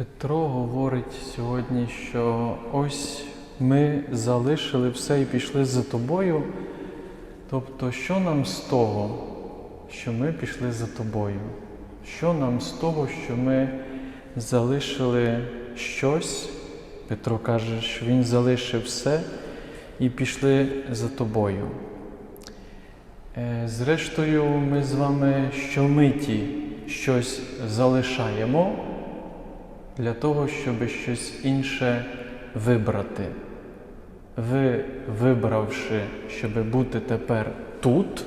Петро говорить сьогодні, що ось ми залишили все і пішли за тобою. Тобто, що нам з того, що ми пішли за тобою? Що нам з того, що ми залишили щось? Петро каже, що він залишив все і пішли за тобою. Е, Зрештою, ми з вами щомиті щось залишаємо для того, щоб щось інше вибрати. Ви, вибравши, щоб бути тепер тут,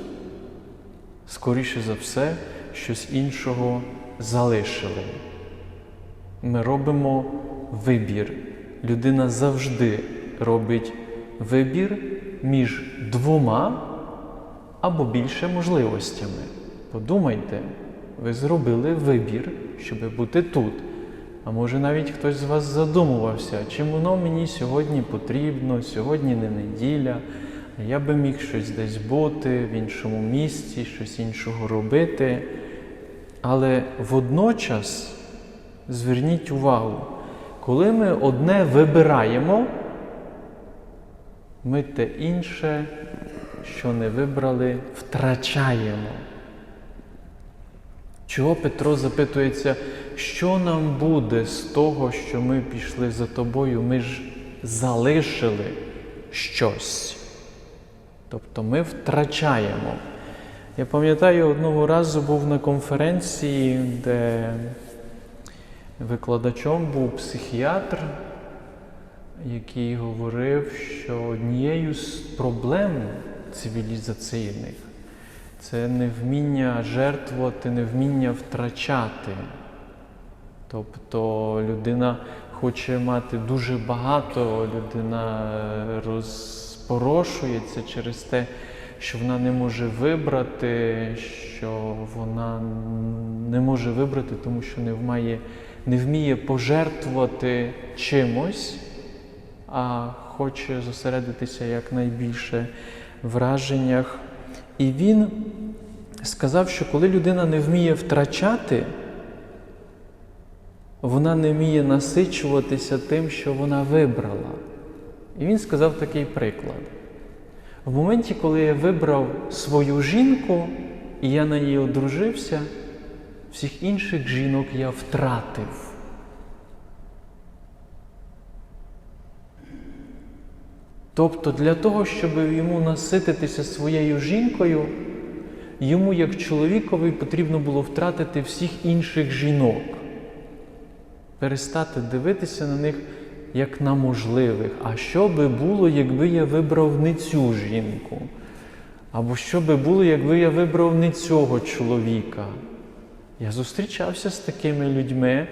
скоріше за все, щось іншого залишили. Ми робимо вибір. Людина завжди робить вибір між двома або більше можливостями. Подумайте, ви зробили вибір, щоб бути тут. А може навіть хтось з вас задумувався, чим воно мені сьогодні потрібно, сьогодні не неділя, я би міг щось десь бути, в іншому місці, щось іншого робити. Але водночас зверніть увагу, коли ми одне вибираємо, ми те інше, що не вибрали, втрачаємо. Чого Петро запитується, що нам буде з того, що ми пішли за тобою? Ми ж залишили щось. Тобто ми втрачаємо. Я пам'ятаю, одного разу був на конференції, де викладачом був психіатр, який говорив, що однією з проблем цивілізаційних це невміння жертвувати, невміння втрачати. Тобто людина хоче мати дуже багато, людина розпорошується через те, що вона не може вибрати, що вона не може вибрати, тому що не вміє, не вміє пожертвувати чимось, а хоче зосередитися якнайбільше враженнях. І він сказав, що коли людина не вміє втрачати, вона не вміє насичуватися тим, що вона вибрала. І він сказав такий приклад. В моменті, коли я вибрав свою жінку і я на ній одружився, всіх інших жінок я втратив. Тобто для того, щоб йому насититися своєю жінкою, йому, як чоловікові, потрібно було втратити всіх інших жінок, перестати дивитися на них як на можливих. А що би було, якби я вибрав не цю жінку? Або що би було, якби я вибрав не цього чоловіка? Я зустрічався з такими людьми,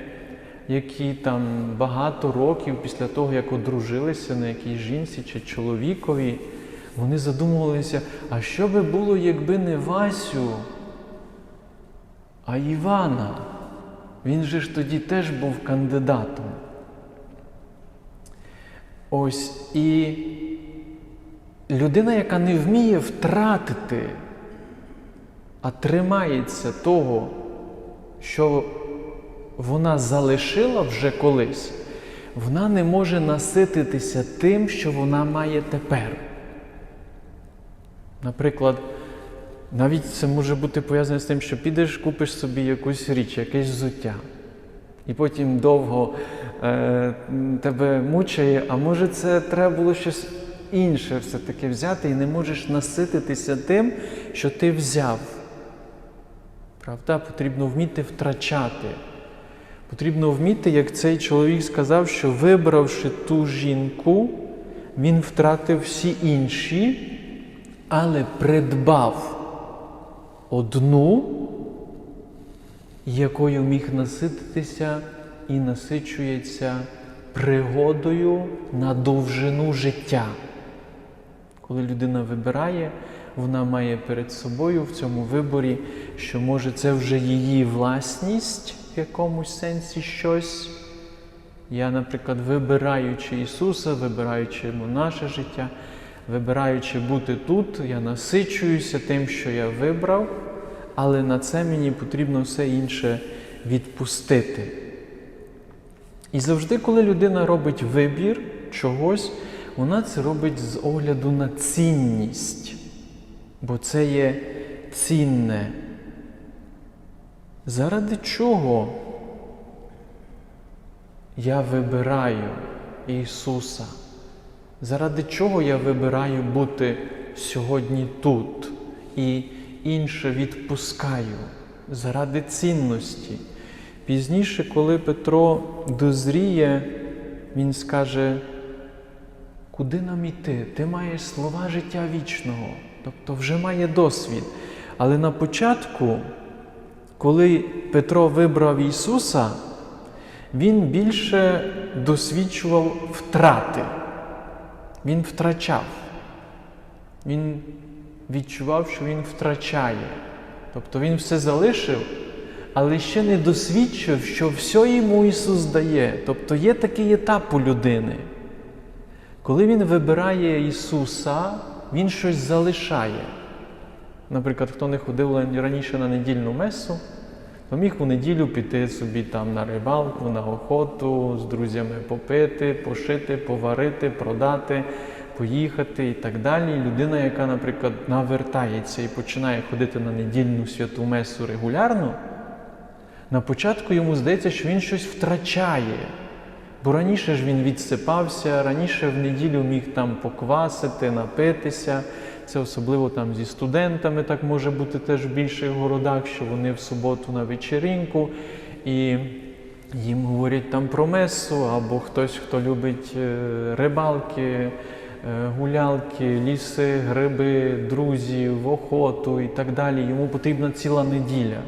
які там багато років після того, як одружилися на якійсь жінці чи чоловікові, вони задумувалися, а що би було, якби не Васю, а Івана? Він же ж тоді теж був кандидатом. Ось і людина, яка не вміє втратити, а тримається того, що вона залишила вже колись, вона не може насититися тим, що вона має тепер. Наприклад, навіть це може бути пов'язане з тим, що підеш, купиш собі якусь річ, якесь взуття, і потім довго е, тебе мучає, а може це треба було щось інше все-таки взяти, і не можеш насититися тим, що ти взяв. Правда, потрібно вміти втрачати. Потрібно вміти, як цей чоловік сказав, що вибравши ту жінку, він втратив всі інші, але придбав одну, якою міг насититися і насичується пригодою на довжину життя. Коли людина вибирає, вона має перед собою в цьому виборі, що може це вже її власність в якомусь сенсі щось. Я, наприклад, вибираючи Ісуса, вибираючи йому наше життя, вибираючи бути тут, я насичуюся тим, що я вибрав, але на це мені потрібно все інше відпустити. І завжди, коли людина робить вибір чогось, вона це робить з огляду на цінність. Бо це є цінне. Заради чого я вибираю Ісуса? Заради чого я вибираю бути сьогодні тут і інше відпускаю? Заради цінності. Пізніше, коли Петро дозріє, він скаже, куди нам іти? Ти маєш слова життя вічного, тобто вже має досвід. Але на початку, коли Петро вибрав Ісуса, він більше досвідчував втрати. Він втрачав. Він відчував, що він втрачає. Тобто він все залишив, але ще не досвідчив, що все йому Ісус дає. Тобто є такий етап у людини. Коли він вибирає Ісуса, Він щось залишає. Наприклад, хто не ходив раніше на недільну месу, то міг у неділю піти собі там на рибалку, на охоту, з друзями попити, пошити, поварити, продати, поїхати і так далі. Людина, яка, наприклад, навертається і починає ходити на недільну святу месу регулярно, на початку йому здається, що він щось втрачає. Бо раніше ж він відсипався, раніше в неділю міг там поквасити, напитися. Це особливо там зі студентами так може бути теж в більших городах, що вони в суботу на вечеринку і їм говорять там про месу, або хтось, хто любить е, рибалки, е, гулялки, ліси, гриби, друзів, охоту і так далі. Йому потрібна ціла неділя.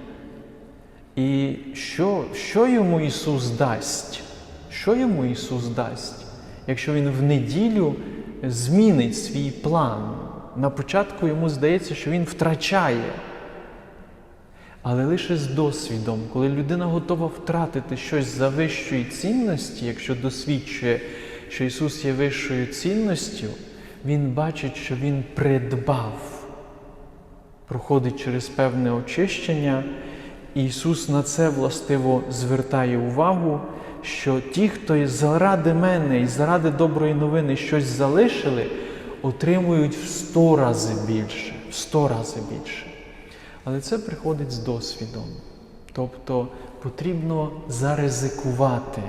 І що, що йому Ісус дасть? Що йому Ісус дасть, якщо Він в неділю змінить свій план? На початку йому здається, що він втрачає. Але лише з досвідом, коли людина готова втратити щось за вищої цінності, якщо досвідчує, що Ісус є вищою цінністю, Він бачить, що Він придбав, проходить через певне очищення. І Ісус на це властиво звертає увагу, що ті, хто заради мене і заради доброї новини щось залишили, отримують в сто рази більше, в сто рази більше. Але це приходить з досвідом. Тобто потрібно заризикувати.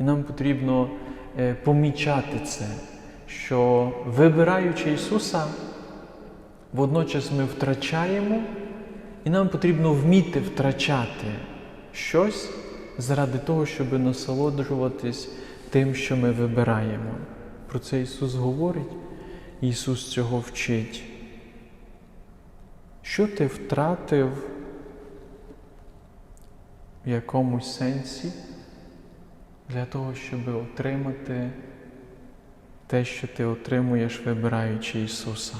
І нам потрібно е, помічати це, що вибираючи Ісуса, водночас ми втрачаємо, і нам потрібно вміти втрачати щось заради того, щоб насолоджуватись тим, що ми вибираємо. Про це Ісус говорить, Ісус цього вчить. Що ти втратив в якомусь сенсі для того, щоб отримати те, що ти отримуєш, вибираючи Ісуса?